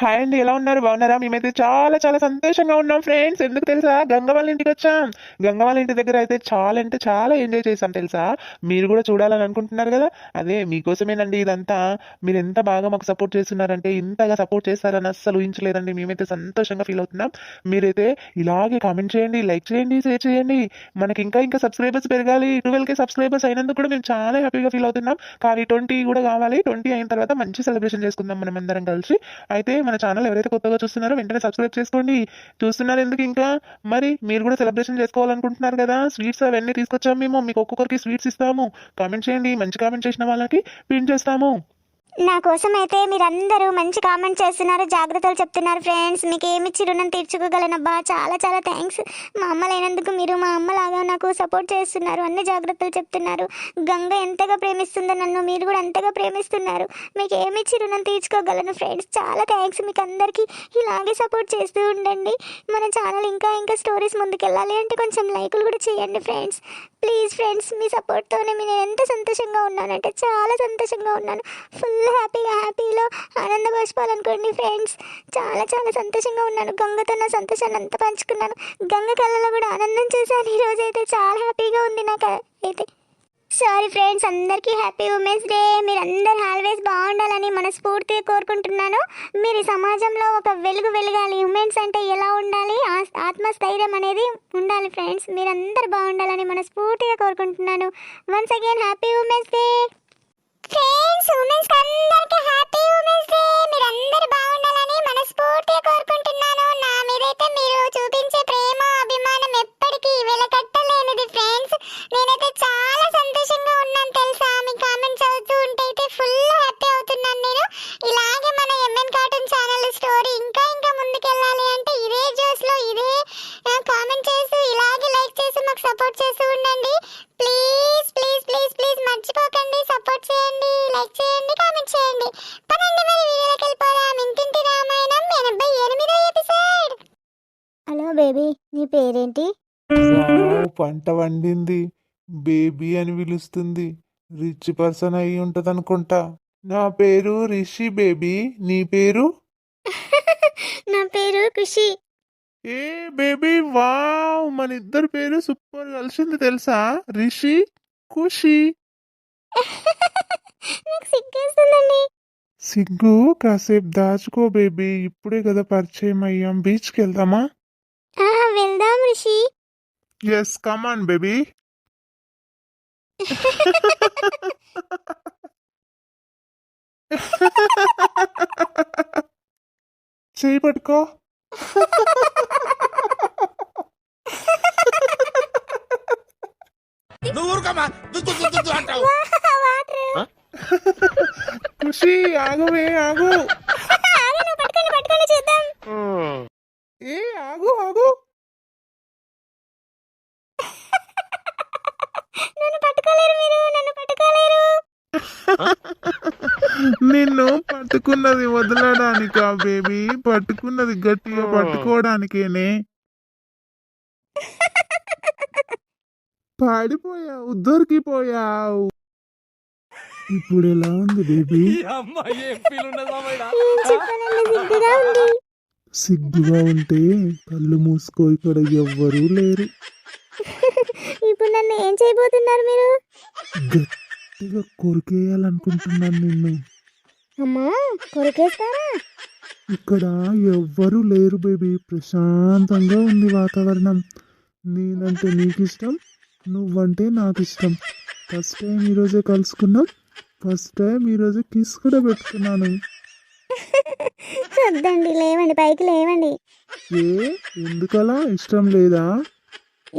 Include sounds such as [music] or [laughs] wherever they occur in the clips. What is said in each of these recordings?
Hi అండి ఎలా ఉన్నారు? బాగున్నారా? మేమైతే చాలా చాలా సంతోషంగా ఉన్నాం ఫ్రెండ్స్. ఎందుకు తెలుసా? గంగ వాళ్ళ ఇంటికి వచ్చాం. గంగ వాళ్ళ ఇంటి దగ్గర అయితే చాలా అంటే చాలా ఎంజాయ్ చేసాం తెలుసా? మీరు కూడా చూడాలని అనుకుంటున్నారు కదా? అదే మీకోసమేనండి ఇదంతా. మీరు ఎంత బాగా మాకు సపోర్ట్ చేస్తున్నారంటే ఇంతగా సపోర్ట్ చేస్తారని అస్సలు ఊహించలేదండి. మేమైతే సంతోషంగా ఫీల్ అవుతున్నాం. మీరైతే ఇలాగే కామెంట్ చేయండి లైక్ చేయండి షేర్ చేయండి. మనకి ఇంకా ఇంకా సబ్స్క్రైబర్స్ పెరగాలి. ట్వెల్వ్ కే సబ్స్క్రైబర్స్ అయినందుకు కూడా మేము చాలా హ్యాపీగా ఫీల్ అవుతున్నాం. కానీ ట్వంటీ కూడా కావాలి. ట్వంటీ అయిన తర్వాత మంచి సెలబ్రేషన్ చేసుకుందాం మనం అందరం కలిసి. అయితే మన ఛానల్ ఎవరైతే కొత్తగా చూస్తున్నారో వెంటనే సబ్స్క్రైబ్ చేసుకోండి. చూస్తున్నారు ఎందుకు ఇంకా? మరి మీరు కూడా సెలబ్రేషన్ చేసుకోవాలనుకుంటున్నారు కదా? స్వీట్స్ అవన్నీ తీసుకొచ్చాము మేము. మీకు ఒక్కొక్కరికి స్వీట్స్ ఇస్తాము. కామెంట్ చేయండి. మంచి కామెంట్ చేసిన వాళ్ళకి పిన్ చేస్తాము. నా కోసం అయితే మీరందరూ మంచి కామెంట్ చేస్తున్నారు జాగ్రత్తలు చెప్తున్నారు ఫ్రెండ్స్ మీకు ఏమిచ్చి రుణం తీర్చుకోగలనబ్బా? చాలా చాలా థ్యాంక్స్ మా అమ్మ లేనందుకు మీరు మా అమ్మలాగా నాకు సపోర్ట్ చేస్తున్నారు. అన్ని జాగ్రత్తలు చెప్తున్నారు. గంగ ఎంతగా ప్రేమిస్తుందో నన్ను మీరు కూడా అంతగా ప్రేమిస్తున్నారు. మీకు ఏమిచ్చి రుణం తీర్చుకోగలను ఫ్రెండ్స్ చాలా థ్యాంక్స్ మీకు అందరికీ ఇలాగే సపోర్ట్ చేస్తూ ఉండండి. మన ఛానల్ ఇంకా ఇంకా స్టోరీస్ ముందుకెళ్ళాలి అంటే కొంచెం లైకులు కూడా చేయండి ఫ్రెండ్స్ ప్లీజ్ ఫ్రెండ్స్ మీ సపోర్ట్తోనే నేను ఎంత సంతోషంగా ఉన్నానంటే చాలా సంతోషంగా ఉన్నాను. ఫుల్ హ్యాపీగా హ్యాపీలో ఆనందపరచుకోవాలనుకోండి ఫ్రెండ్స్ చాలా చాలా సంతోషంగా ఉన్నాను. గంగతో నా సంతోషాన్ని అంతా పంచుకున్నాను. గంగ కళ్ళలో కూడా ఆనందం చూశాను. ఈరోజు అయితే చాలా హ్యాపీగా ఉంది నాకు అయితే. సారీ ఫ్రెండ్స్ అందరికీ హ్యాపీ ఉమెన్స్ డే మీరందరూ ఆల్వేస్ బాగుండాలని మనస్ఫూర్తిగా కోరుకుంటున్నాను. మీరు ఈ సమాజంలో ఒక వెలుగు వెలగాలి. ఉమెన్స్ అంటే ఎలా ఉండాలి? ఆ- ఆత్మస్థైర్యం అనేది ఉండాలి ఫ్రెండ్స్ మీరందరూ బాగుండాలని మనస్ఫూర్తిగా కోరుకుంటున్నాను. Once again happy women's day friends women's అందరికీ హ్యాపీ ఉమెన్స్ డే మీరందరూ హలో బేబీ? నీ పేరేంటి? పంట వండింది. బేబీ అని పిలుస్తుంది. రిచ్ పర్సన్ అయి ఉంటది అనుకుంటా నా పేరు రిషి బేబీ. నీ పేరు? [laughs] నా పేరు ఖుషి. ఏ బేబీ వావ్! మన ఇద్దరు పేరు సూపర్ కలిసింది తెలుసా? రిషి ఖుషి. [laughs] నాకు సిగ్గేస్తుందండి. సిగ్గు కాసేపు దాచుకో బేబీ. ఇప్పుడే కదా పరిచయం అయ్యాం. బీచ్కి వెళ్దామా? వెళ్దాం రిషి. ఎస్ కమాన్ బేబీ చేయి పట్టుకో. నువ్వు ఊరుకోమా దుద్దు దుద్దు దుద్దు అంటావు. వాటర్. ఖుషి ఆగువే ఆగు ఏ ఆగు ఆగు నన్ను పట్టుకోలేరు మీరు నన్ను పట్టుకోలేరు నిన్ను పట్టుకున్నది వదలడానికా బేబీ పట్టుకున్నది గట్టిగా పట్టుకోవడానికేనే. పాడిపోయావు దొరికిపోయావు. ఇప్పుడు ఎలా ఉంది బేబీ సిగ్గుగా ఉంటే కళ్ళు మూసుకో ఇక్కడ ఎవ్వరూ లేరు. ఇప్పుడు నన్ను ఏం చేయబోతున్నారు మీరు? గట్టిగా కొరికేయాలనుకుంటున్నాను నిన్ను. అమ్మా కొరికేస్తారా? ఇక్కడ ఎవ్వరూ లేరు బేబీ. ప్రశాంతంగా ఉంది వాతావరణం. నేనంటే నీకు ఇష్టం నువ్వంటే నాకు ఇష్టం ఫస్ట్ టైం ఈరోజే కలుసుకున్నాం. ఫస్ట్ టైం ఈరోజే కిస్ కూడా పెట్టుకున్నాను. వద్దండి లేవండి పైకి లేవండి. ఏ? ఎందుకలా? ఇష్టం లేదా?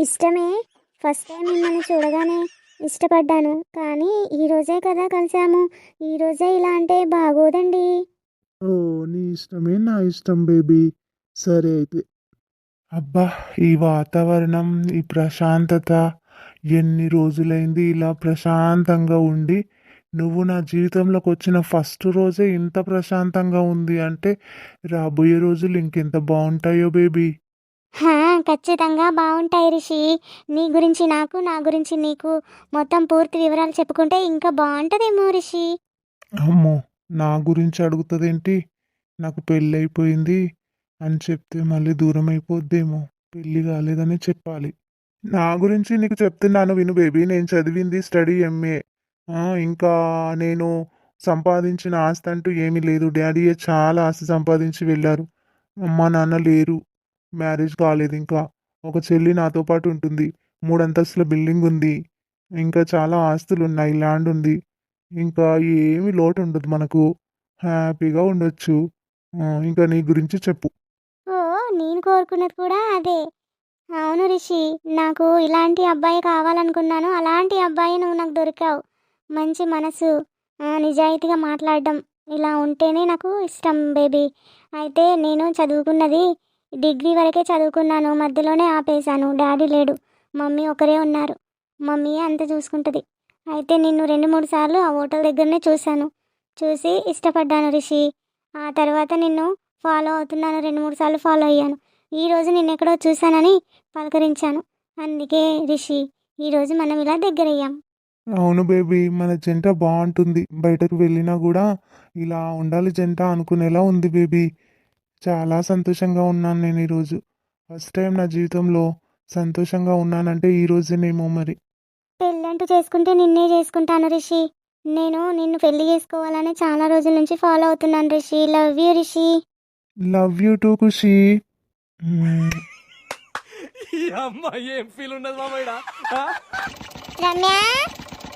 ఇష్టమే. ఫస్ట్ టైం మిమ్మల్ని చూడగానే ఇష్టపడ్డాను. కానీ ఈరోజే కదా కలిసాము. ఈరోజే ఇలా అంటే బాగోదండి. ఓ నీ ఇష్టమే నా ఇష్టం బేబీ. సరే అయితే. అబ్బా ఈ వాతావరణం ఈ ప్రశాంతత ఎన్ని రోజులైంది ఇలా ప్రశాంతంగా ఉండి నువ్వు నా జీవితంలోకి వచ్చిన ఫస్ట్ రోజే ఇంత ప్రశాంతంగా ఉంది అంటే రాబోయే రోజులు ఇంకెంత బాగుంటాయో బేబీ. ఖచ్చితంగా బాగుంటాయి రిషి. నీ గురించి నాకు నా గురించి నీకు మొత్తం పూర్తి వివరాలు చెప్పుకుంటే ఇంకా బాగుంటుందేమో రిషి. అమ్మో నా గురించి అడుగుతుందేంటి? నాకు పెళ్ళి అయిపోయింది అని చెప్తే మళ్ళీ దూరం అయిపోద్దేమో పెళ్ళి కాలేదని చెప్పాలి. నా గురించి నీకు చెప్తున్నాను విను బేబీ. నేను చదివింది స్టడీ ఎంఏ. ఇంకా నేను సంపాదించిన ఆస్తి అంటూ ఏమీ లేదు. డాడీయే చాలా ఆస్తి సంపాదించి వెళ్ళారు. అమ్మ నాన్న లేరు. మ్యారేజ్ కాలేదు ఇంకా. ఒక చెల్లి నాతో పాటు ఉంటుంది. మూడంతస్తుల బిల్డింగ్ ఉంది. ఇంకా చాలా ఆస్తులు ఉన్నాయి ల్యాండ్ ఉంది. ఇంకా ఏమి లోటు ఉండదు మనకు. హ్యాపీగా ఉండొచ్చు. ఇంకా నీ గురించి చెప్పు. ఓ నేను కోరుకున్నది కూడా అదే. అవును రిషి నాకు ఇలాంటి అబ్బాయి కావాలనుకున్నాను. అలాంటి అబ్బాయి నువ్వు నాకు దొరికావు. మంచి మనసు. నిజాయితీగా మాట్లాడడం. ఇలా ఉంటేనే నాకు ఇష్టం బేబీ. అయితే నేను చదువుకున్నది డిగ్రీ వరకే చదువుకున్నాను మధ్యలోనే ఆపేశాను. డాడీ లేడు. మమ్మీ ఒకరే ఉన్నారు. మమ్మీ అంత చూసుకుంటుంది. అయితే నిన్ను రెండు మూడు సార్లు ఆ హోటల్ దగ్గరనే చూశాను. చూసి ఇష్టపడ్డాను రిషి. ఆ తర్వాత నిన్ను ఫాలో అవుతున్నాను. రెండు మూడు సార్లు ఫాలో అయ్యాను. ఈ రోజు నిన్ను ఎక్కడో చూశానని పలకరించాను. అందుకే రిషి ఈరోజు మనం ఇలా దగ్గరయ్యాం. అవును బేబీ మన జంట బాగుంటుంది. బయటకు వెళ్ళినా కూడా ఇలా ఉండాలి జంట అనుకునేలా ఉంది బేబీ. చాలా సంతోషంగా ఉన్నాను నేను ఈరోజు. ఫస్ట్ టైం నా జీవితంలో సంతోషంగా ఉన్నానంటే ఈ రోజేనేమో మరి. పెళ్ళంటూ చేసుకుంటే నిన్నే చేసుకుంటాను రిషి. నేను నిన్ను పెళ్ళి చేసుకోవాలని చాలా రోజుల నుంచి ఫాలో అవుతున్నాను Rishi. Love you Rishi. Love you too Khushi. ఈ అమ్మాయి ఏం ఫీల్ ఉన్నది మామయ్య రమ్య?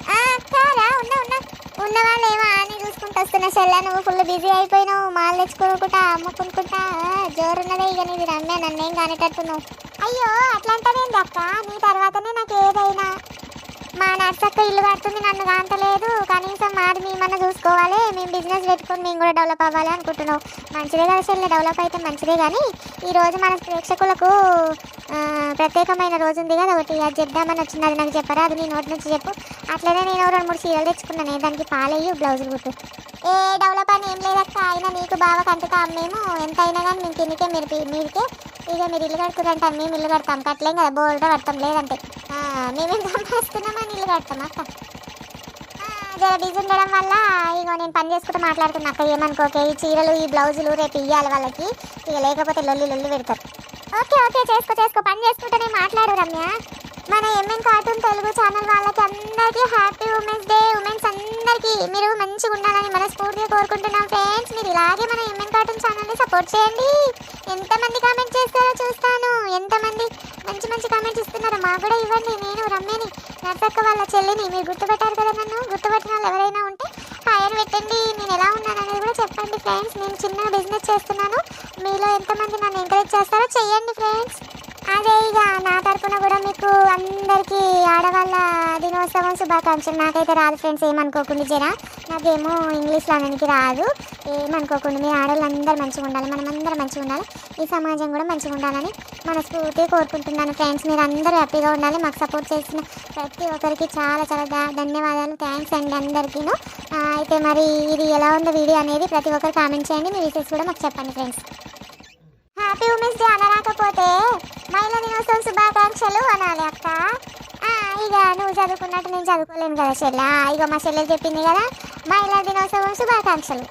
అక్కరా ఉన్నా ఉన్నా ఉన్న. వాళ్ళు ఏమో ఆని చూసుకుంటూ వస్తున్నా చెల్ల నువ్వు ఫుల్ బిజీ అయిపోయినావు. మాలు తెచ్చుకోనుకుంటా అమ్ముకుంటా జోరున్నదే ఇక నీది రమ్య నన్నేం కానేటట్టున్నావు అయ్యో అట్లా అట్లాంటిదేంటి అక్క? నీ తర్వాతనే నాకు ఏదైనా. మా నర్సక్క ఇల్లు కడుతుంది నన్ను కాంతలేదు. కనీసం మాది మేమన్నా చూసుకోవాలి మేము బిజినెస్ పెట్టుకొని మేము కూడా డెవలప్ అవ్వాలి అనుకుంటున్నాం. మంచిదే కదా చెల్లె డెవలప్ అయితే మంచిదే కానీ ఈరోజు మన ప్రేక్షకులకు ప్రత్యేకమైన రోజు ఉంది కదా ఒకటి అది చెప్దామని వచ్చింది అది నాకు చెప్పరా అది నీ నోటి నుంచి చెప్పు. అట్లనే నేను రెండు మూడు చీరలు తెచ్చుకున్నాను దానికి పాలయ్యి బ్లౌజులు కుట్టు. ఏ డెవలప్ అని ఏం లేదక్క అయినా నీకు బాగా కంటుతా మేము ఎంత అయినా కానీ మేము తినికే మీరు మీరికే ఇక మీరు ఇల్లు కడుతురంట మేము ఇల్లు కడతాం. కట్టలేం కదా. బోల్డ్ కడతాం లేదంటే. మేమేం సంపాదిస్తున్నామని ఇల్లు కడతాం అక్క. జర బిజీ ఉండడం వల్ల ఇగో నేను పని చేసుకుంటూ మాట్లాడుతున్నా అక్క. ఏమనుకోకే? ఈ చీరలు ఈ బ్లౌజులు రేపు ఇవ్వాలి వాళ్ళకి. ఇక లేకపోతే లొల్లి లొల్లి పెడతారు. Okay okay. చేసుకో చేసుకో. పని చేసుకుంటూనే మాట్లాడు రమ్య. మన ఎంఎన్ కార్టూన్ తెలుగు ఛానల్ వాళ్ళకి అందరికీ హ్యాపీ ఉమెన్స్ డే ఉమెన్స్ అందరికీ మీరు మంచిగా ఉండాలని మనస్ఫూర్తిగా కోరుకుంటున్నాం ఫ్రెండ్స్ మీరు ఇలాగే మన ఎంఎన్ కార్టూన్ ఛానల్ని సపోర్ట్ చేయండి. ఎంతమంది కామెంట్ చేస్తారో చూస్తాను. ఎంతమంది మంచి మంచి కామెంట్స్ ఇస్తున్నారో మాకు కూడా ఇవ్వండి. నేను రమ్యని నర్సక్క వాళ్ళ చెల్లిని మీరు గుర్తుపెట్టారు కదా నన్ను? గుర్తుపెట్టిన వాళ్ళు ఎవరైనా ఉంటే హాయర్ పెట్టండి. నేను ఎలా ఉన్నాను అనేది కూడా చెప్పండి ఫ్రెండ్స్ నేను చిన్న బిజినెస్ చేస్తున్నాను. మీలో ఎంతమంది నన్ను ఎంకరేజ్ చేస్తారో చేయండి ఫ్రెండ్స్ అదే తరఫున కూడా మీకు అందరికీ ఆడవాళ్ళ దినోత్సవం శుభాకాంక్షలు. నాకైతే రాదు ఫ్రెండ్స్ ఏమనుకోకుండా జరా. నాకేమో ఇంగ్లీష్లో అనడానికి రాదు. ఏమనుకోకుండా మీ ఆడవాళ్ళందరూ మంచిగా ఉండాలి మనం అందరం మంచిగా ఉండాలి ఈ సమాజం కూడా మంచిగా ఉండాలని మనస్ఫూర్తిగా కోరుకుంటున్నాను ఫ్రెండ్స్. మీరు అందరూ హ్యాపీగా ఉండాలి మాకు సపోర్ట్ చేసిన ప్రతి ఒక్కరికి చాలా చాలా ధన్యవాదాలు. థ్యాంక్స్ అండి అందరికీను. అయితే మరి ఇది ఎలా ఉందో వీడియో అనేది ప్రతి ఒక్కరు కామెంట్ చేయండి. మీ విషయస్ కూడా మాకు చెప్పండి ఫ్రెండ్స్. హ్యాపీ ఉమెన్స్ డే అనరాకపోతే మహిళా దినోత్సవం శుభాకాంక్షలు అనాలి అక్క. ఇక నువ్వు చదువుకున్నట్టు నేను చదువుకోలేను కదా చెల్లె. ఇక మా చెల్లెలు చెప్పింది కదా మహిళా దినోత్సవం శుభాకాంక్షలు.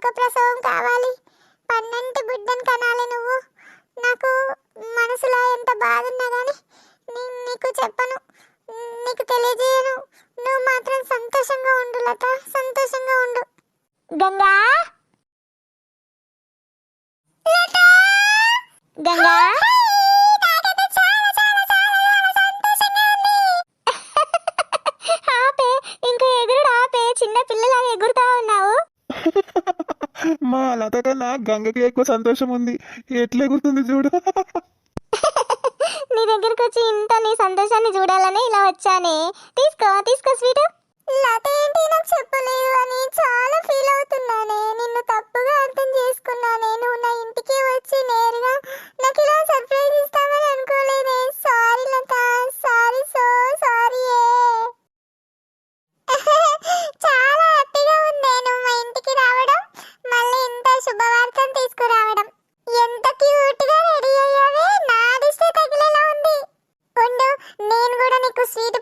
మంచిగా సుఖప్రసవం కావాలి. పన్నెంటి బిడ్డను కనాలి నువ్వు. నాకు మనసులో ఎంత బాధ ఉన్నా కానీ నీకు చెప్పను. నీకు తెలియజేయను. నువ్వు మాత్రం సంతోషంగా ఉండు లత. సంతోషంగా ఉండు. గంగా? గంగా? మా లత కన్నా గంగకి ఎక్కువ సంతోషం ఉంది ఎట్లా చూడు. నీ దగ్గరకు వచ్చి ఇంత నీ సంతోషాన్ని చూడాలని ఇలా వచ్చానే. తీసుకో తీసుకో స్వీట్. లత ఏంటి నాకు చెప్పలేదు అని చాలా ఫీల్ అవుతున్నానే. నిన్ను తప్పుగా అర్థం చేసుకున్నానే. నువ్వు నా ఇంటికి వచ్చి నేరుగా నాకు ఇలా సర్ప్రైజ్ ఇస్తావని అనుకోలేదే. Sorry Latha. Sorry so sorry చాలా హ్యాపీగా ఉంది నువ్వు మా ఇంటికి రావడం. మళ్ళీ ఇంత శుభవార్తను తీసుకురావడం. ఎంత క్యూట్గా రెడీ అయ్యావే? నా దిష్టి తగిలేలా ఉంది. ఉండు నేను కూడా నీకు స్వీట్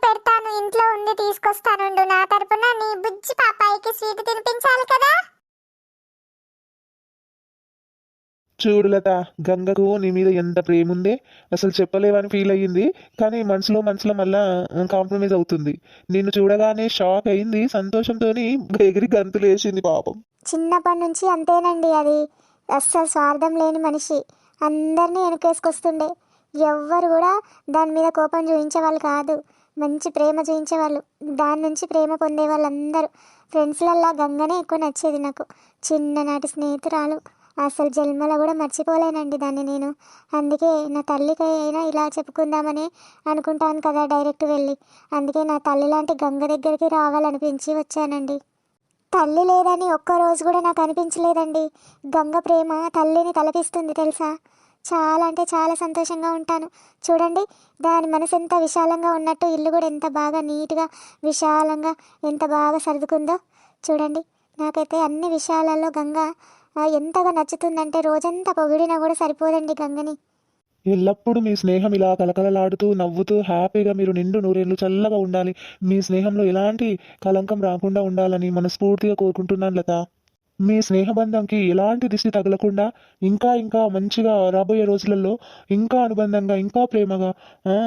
చూడు లత గంగకు నీ మీద ఎంత ప్రేమ ఉందే అసలు చెప్పలేవని ఫీల్ అయ్యింది. కానీ మనసులో మనసులో మళ్ళా కాంప్రమైజ్ అవుతుంది. నిన్ను చూడగానే షాక్ అయింది సంతోషంతో ఎగిరి గంతులు వేసింది పాపం. చిన్నప్పటి నుంచి అంతేనండి అది. అస్సలు స్వార్థం లేని మనిషి. అందరినీ వెనకేసుకొస్తుండే. ఎవ్వరు కూడా దాని మీద కోపం చూపించేవాళ్ళు కాదు. మంచి ప్రేమ చూపించేవాళ్ళు దాని నుంచి ప్రేమ పొందే వాళ్ళందరూ ఫ్రెండ్స్లల్లా గంగనే ఎక్కువ నచ్చేది నాకు. చిన్ననాటి స్నేహితురాలు. అసలు జన్మలో కూడా మర్చిపోలేనండి దాన్ని నేను. అందుకే నా తల్లికి అయినా ఇలా చెప్పుకుందామని అనుకుంటాను కదా డైరెక్ట్ వెళ్ళి. అందుకే నా తల్లి లాంటి గంగ దగ్గరికి రావాలనిపించి వచ్చానండి. తల్లి లేదని ఒక్క రోజు కూడా నాకు అనిపించలేదండి. గంగ ప్రేమ తల్లిని తలపిస్తుంది తెలుసా? చాలా అంటే చాలా సంతోషంగా ఉంటాను. చూడండి దాని మనసు ఎంత విశాలంగా ఉన్నట్టు ఇల్లు కూడా ఎంత బాగా నీట్గా విశాలంగా ఎంత బాగా సర్దుకుందో. చూడండి నాకైతే అన్ని విషయాలలో గంగ ఎంతగా నచ్చుతుందంటే రోజంతా పొగిడినా కూడా సరిపోదండి గంగని. ఎల్లప్పుడూ మీ స్నేహం ఇలా కలకలలాడుతూ నవ్వుతూ హ్యాపీగా మీరు నిండు నూరేళ్ళు చల్లగా ఉండాలి. మీ స్నేహంలో ఎలాంటి కలంకం రాకుండా ఉండాలని మనస్ఫూర్తిగా కోరుకుంటున్నాను లత. మీ స్నేహబంధంకి ఎలాంటి దిష్టి తగలకుండా ఇంకా ఇంకా మంచిగా రాబోయే రోజులలో ఇంకా అనుబంధంగా ఇంకా ప్రేమగా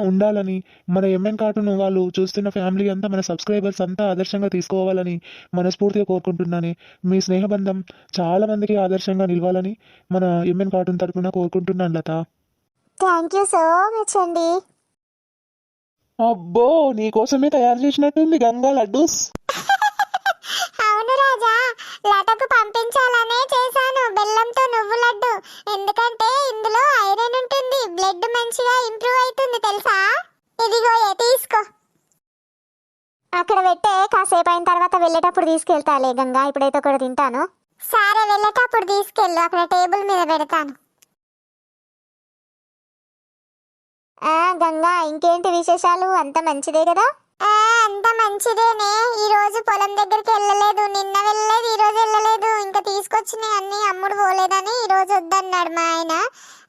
ఉండాలని మన ఎంఎన్ కార్టూన్ వాళ్ళు చూస్తున్న ఫ్యామిలీ అంతా మన సబ్స్క్రైబర్స్ అంతా ఆదర్శంగా తీసుకోవాలని మనస్ఫూర్తిగా కోరుకుంటున్నాను. మీ స్నేహబంధం చాలా మందికి ఆదర్శంగా నిలవాలని మన ఎంఎన్ కార్టూన్ తరపున కోరుకుంటున్నాను Latha. Thank you so much అండి. అబ్బో నీకోసమే తయారు చేసినట్టుంది గంగా లడ్డూస్. లతకు పంపించాలనే చేశాను. బెల్లంతో నువ్వు లడ్డు. ఎందుకంటే ఇందులో ఐరన్ ఉంటుంది. బ్లడ్ మంచిగా ఇంప్రూవ్ అవుతుంది తెలుసా? ఇదిగో తీసుకో. అక్కడ పెట్టే కాసేపు అయిన తర్వాత వెళ్ళేటప్పుడు తీసుకెళ్తాలే గంగా ఇప్పుడైతే ఒకటి తింటాను. సరే వెళ్ళేటప్పుడు తీసుకెళ్ళు. అక్కడ టేబుల్ మీద పెడతాను. గంగా ఇంకేంటి విశేషాలు? అంత మంచిదే కదా? అంత మంచిదేనే. పొలం దగ్గరికి వెళ్ళలేదు నిన్న వెళ్ళలేదు ఈ రోజు వెళ్ళలేదు. ఇంకా తీసుకొచ్చినాయి అన్ని అమ్ముడు పోలేదని ఈ రోజు వద్దన్నాడు మా ఆయన.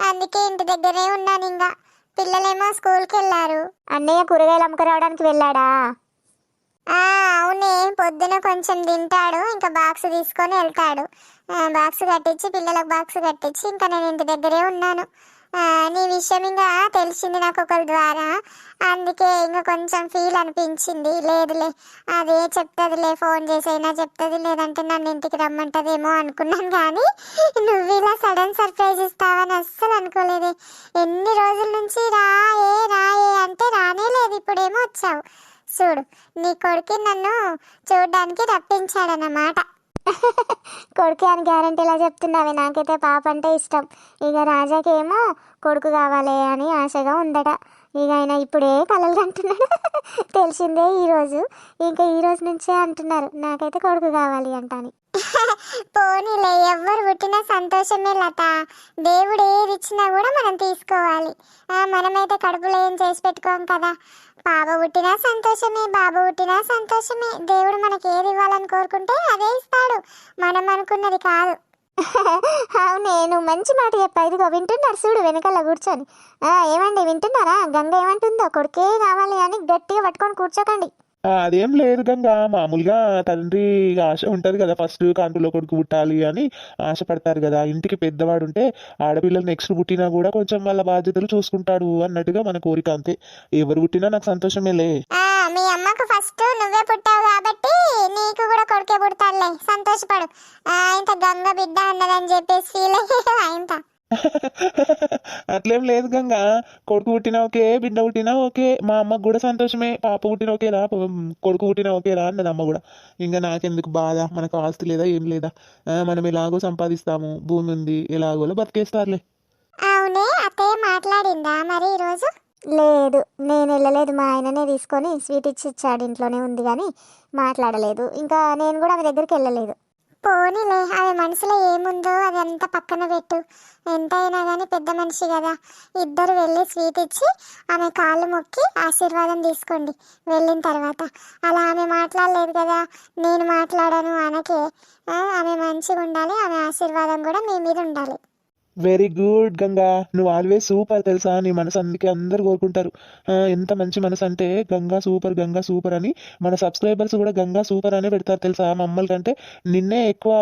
అందుకే ఇంటి దగ్గరే ఉన్నాను ఇంకా పిల్లలేమో స్కూల్కి వెళ్ళారు. అన్నయ్య కూరగాయలు అమ్ముకురావడానికి వెళ్ళాడా? ఆ, అవునే పొద్దున కొంచెం తింటాడు ఇంకా బాక్స్ తీసుకొని వెళ్తాడు. ఆ, బాక్స్ కట్టించి పిల్లలకు బాక్స్ కట్టించి ఇంకా నేను ఇంటి దగ్గరే ఉన్నాను. నీ విషయం ఇంకా తెలిసింది నాకు ఒకరి ద్వారా. అందుకే ఇంకా కొంచెం ఫీల్ అనిపించింది. లేదులే అదే చెప్తుందిలే ఫోన్ చేసైనా చెప్తుంది లేదంటే నన్ను ఇంటికి రమ్మంటదేమో అనుకున్నాను కానీ నువ్వు ఇలా సడన్ సర్ప్రైజ్ ఇస్తావని అస్సలు అనుకోలేదు. ఎన్ని రోజుల నుంచి రాయే రాయే అంటే రానే లేదు ఇప్పుడేమో వచ్చావు. చూడు నీ కొడుకు నన్ను చూడడానికి రప్పించాడన్నమాట. కొడుకు అని గ్యారంటీ ఎలా నాకైతే పాప అంటే ఇష్టం. ఇక రాజాకేమో కొడుకు కావాలి అని ఆశగా ఉందట. ఇక ఆయన ఇప్పుడే కలలు అంటున్నాడు [laughs] తెలిసిందే ఈరోజు ఇంకా ఈ రోజు నుంచే అంటున్నారు నాకైతే కొడుకు కావాలి అంటాని. [laughs] పోనీలే ఎవ్వరు పుట్టినా సంతోషమే లత. దేవుడు ఏది ఇచ్చినా కూడా మనం తీసుకోవాలి. మనమైతే కడుపులో ఏం చేసి పెట్టుకోం కదా. పాప పుట్టినా సంతోషమే బాబు పుట్టినా సంతోషమే. దేవుడు మనకి ఏది ఇవ్వాలని కోరుకుంటే అదే ఇస్తాడు. మనం అనుకున్నది కాదు. అవునే నువ్వు మంచి మాట చెప్పా. ఇదిగో వింటున్నారు చూడు వెనకాల కూర్చొని. ఆ, ఏమండి వింటున్నారా? గంగ ఏమంటుందో? కొడుకే కావాలి అని గట్టిగా పట్టుకొని కూర్చోకండి. అదేం లేదు గంగా. మామూలుగా తండ్రి ఆశ ఉంటది కదా ఫస్ట్ కాంటులో కొడుకు పుట్టాలి అని ఆశపడతారు కదా. ఇంటికి పెద్దవాడు ఉంటే ఆడపిల్లలు నెక్స్ట్ పుట్టినా కూడా కొంచెం వాళ్ళ బాధ్యతలు చూసుకుంటాడు అన్నట్టుగా మన కోరిక అంతే. ఎవరు పుట్టినా నాకు సంతోషమేలే ఆ, అమ్మకు ఫస్ట్ నువ్వే పుట్టావు కాబట్టి నీకు కూడా కొడుకే పుడతాడులే. సంతోషపడు. ఇంత గంగ బిడ్డ అన్నదని చెప్పేసి ఫీల్ అయ్యి అట్లేం లేదు గంగా. కొడుకు పుట్టినా ఓకే బిడ్డ పుట్టినా ఓకే మా అమ్మకు కూడా సంతోషమే పాప పుట్టిన ఓకేలా ప- కొడుకు పుట్టిన ఓకేలా అన్నది అమ్మ కూడా. ఇంకా నాకెందుకు బాధ మనకు ఆస్తి లేదా ఏం లేదా? మనం ఎలాగో సంపాదిస్తాము భూమి ఉంది ఎలాగోలో బతికేస్తారులే. అవునే అత్తయ్య మాట్లాడిందా మరి ఈరోజు? లేదు నేను వెళ్ళలేదు. మా ఆయననే తీసుకొని స్వీట్ ఇచ్చి ఇచ్చాడు. ఇంట్లోనే ఉంది కానీ మాట్లాడలేదు. ఇంకా నేను కూడా ఆమె దగ్గరికి వెళ్ళలేదు. పోనీలే ఆమె మనసులో ఏముందో అదంతా పక్కన పెట్టు. ఎంతైనా కానీ పెద్ద మనిషి కదా. ఇద్దరు వెళ్ళి స్వీట్ ఇచ్చి ఆమె కాళ్ళు మొక్కి ఆశీర్వాదం తీసుకోండి. వెళ్ళిన తర్వాత. అలా ఆమె మాట్లాడలేదు కదా. నేను మాట్లాడాను అనకే ఆమె మంచిగా ఉండాలి ఆమె ఆశీర్వాదం కూడా మీ మీద ఉండాలి. వెరీ గుడ్ గంగా నువ్వు ఆల్వేస్ సూపర్ తెలుసా? నీ మనసు అందుకే అందరు కోరుకుంటారు. ఎంత మంచి మనసు అంటే గంగా సూపర్ గంగా సూపర్ అని. మన సబ్స్క్రైబర్స్ కూడా గంగా సూపర్ అనే పెడతారు తెలుసా? మమ్మల్ని కంటే నిన్నే ఎక్కువ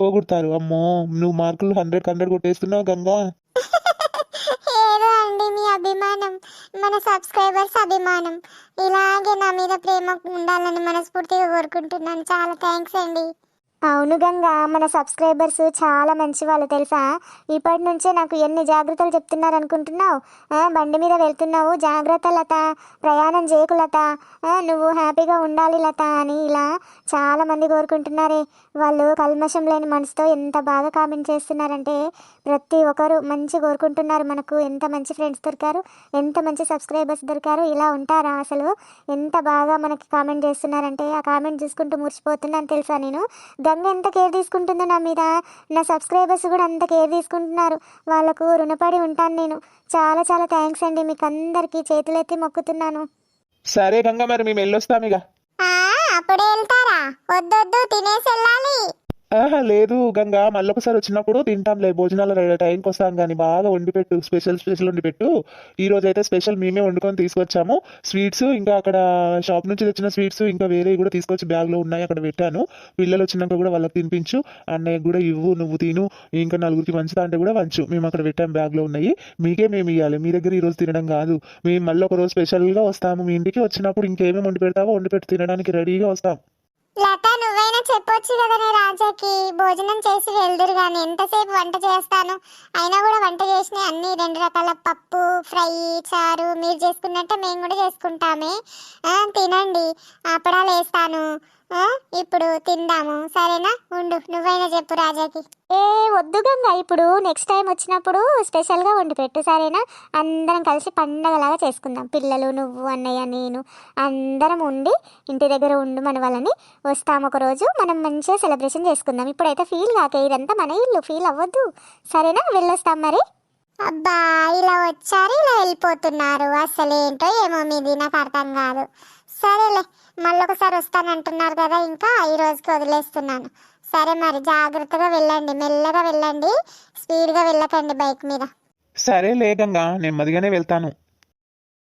పోగొడతారు. అమ్మో నువ్వు మార్కులు హండ్రెడ్ హండ్రెడ్ కొట్టేస్తున్నావు గంగా ఏదో అండి మీ అభిమానం. మన సబ్స్క్రైబర్స్ అభిమానం. ఇలాగే నా మీద ప్రేమ ఉండాలని మనస్ఫూర్తిగా కోరుకుంటున్నాను. చాలా థ్యాంక్స్ అండి. అవును గంగా మన సబ్స్క్రైబర్స్ చాలా మంచి వాళ్ళు తెలుసా? ఇప్పటి నుంచే నాకు ఎన్ని జాగ్రత్తలు చెప్తున్నారు అనుకుంటున్నావు బండి మీద వెళ్తున్నావు? జాగ్రత్త లత. ప్రయాణం చేయకు లత. నువ్వు హ్యాపీగా ఉండాలి లత అని ఇలా చాలా మంది కోరుకుంటున్నారే. వాళ్ళు కల్మషం లేని మనసుతో ఎంత బాగా కామెంట్ చేస్తున్నారంటే ప్రతి ఒక్కరు మంచి కోరుకుంటున్నారు మనకు. ఎంత మంచి ఫ్రెండ్స్ దొరికారు ఎంత మంచి సబ్స్క్రైబర్స్ దొరికారు ఇలా ఉంటారా అసలు? ఎంత బాగా మనకి కామెంట్ చేస్తున్నారంటే ఆ కామెంట్ చూసుకుంటూ మురిసిపోతున్నాను తెలుసా నేను? గంగ ఎంత కేర్ తీసుకుంటుందో నా మీద. నా సబ్స్క్రైబర్స్ కూడా అంత కేర్ తీసుకుంటున్నారు. వాళ్ళకు రుణపడి ఉంటాను నేను. చాలా చాలా థ్యాంక్స్ అండి. మీకు అందరికీ చేతులెత్తి మొక్కుతున్నాను. సరే గంగా మరి మేము వెళ్ళొస్తాం ఇక. అప్పుడే వెళ్తారా వద్దొద్దు తినేసి వెళ్ళాలి ఆహా లేదు గంగా మళ్ళొకసారి వచ్చినప్పుడు తింటాంలే భోజనాల టైంకి వస్తాం కానీ బాగా వండి పెట్టు స్పెషల్ స్పెషల్ వండి పెట్టు. ఈ రోజు అయితే స్పెషల్ మేమే వండుకొని తీసుకొచ్చాము. స్వీట్స్ ఇంకా అక్కడ షాప్ నుంచి తెచ్చిన స్వీట్స్ ఇంకా వేరే కూడా తీసుకొచ్చి బ్యాగ్లో ఉన్నాయి అక్కడ పెట్టాను. పిల్లలు వచ్చినాక కూడా వాళ్ళకి తినిపించు. అన్నయ్య కూడా ఇవ్వు నువ్వు తిను. ఇంకా నలుగురికి మంచిదా అంటే కూడా వంచు. మేము అక్కడ పెట్టాం బ్యాగ్లో ఉన్నాయి. మీకే మేము ఇవ్వాలి మీ దగ్గర ఈరోజు తినడం కాదు. మేము మళ్ళీ ఒక రోజు స్పెషల్గా వస్తాము. మీ ఇంటికి వచ్చినప్పుడు ఇంకేమేమి వండి పెడతావో వండి పెట్టి తినడానికి రెడీగా వస్తాం. లత నువ్వైనా చెప్పొచ్చు కదనే రాజాకి. భోజనం చేసి వెళ్దురు కానీ ఎంతసేపు వంట చేస్తాను? అయినా కూడా వంట చేసిన అన్ని రెండు రకాల పప్పు ఫ్రై చారు. మీరు చేసుకున్నట్టే మేము కూడా చేసుకుంటామే. తినండి. అప్పడాలు వేస్తాను ఇప్పుడు తిందాము సరేనా? ఉండు నువ్వైనా చెప్పు రాజాకి. ఏ వద్దు గంగా ఇప్పుడు నెక్స్ట్ టైం వచ్చినప్పుడు స్పెషల్గా వండి పెట్టు సరేనా? అందరం కలిసి పండగలాగా చేసుకుందాం. పిల్లలు నువ్వు అన్నయ్య నేను అందరం ఉండి ఇంటి దగ్గర ఉండు మన వాళ్ళని. వస్తాం ఒక రోజు మనం మంచిగా సెలబ్రేషన్ చేసుకుందాం. ఇప్పుడైతే ఫీల్ కాక ఇదంతా మన ఇల్లు ఫీల్ అవ్వద్దు. సరేనా? వెళ్ళొస్తాం మరి. అబ్బా ఇలా వచ్చారు ఇలా వెళ్ళిపోతున్నారు. అసలు ఏంటో ఏమో మీది నాకు అర్థం కాదు. సరేలే మళ్ళొకసారి వస్తానంటున్నారు కదా ఇంకా ఈ రోజుకి వదిలేస్తున్నాను. సరే మరి జాగ్రత్తగా వెళ్ళండి మెల్లగా వెళ్ళండి స్పీడ్గా వెళ్ళకండి బైక్ మీద. సరే లేకంగా నెమ్మదిగానే వెళ్తాను.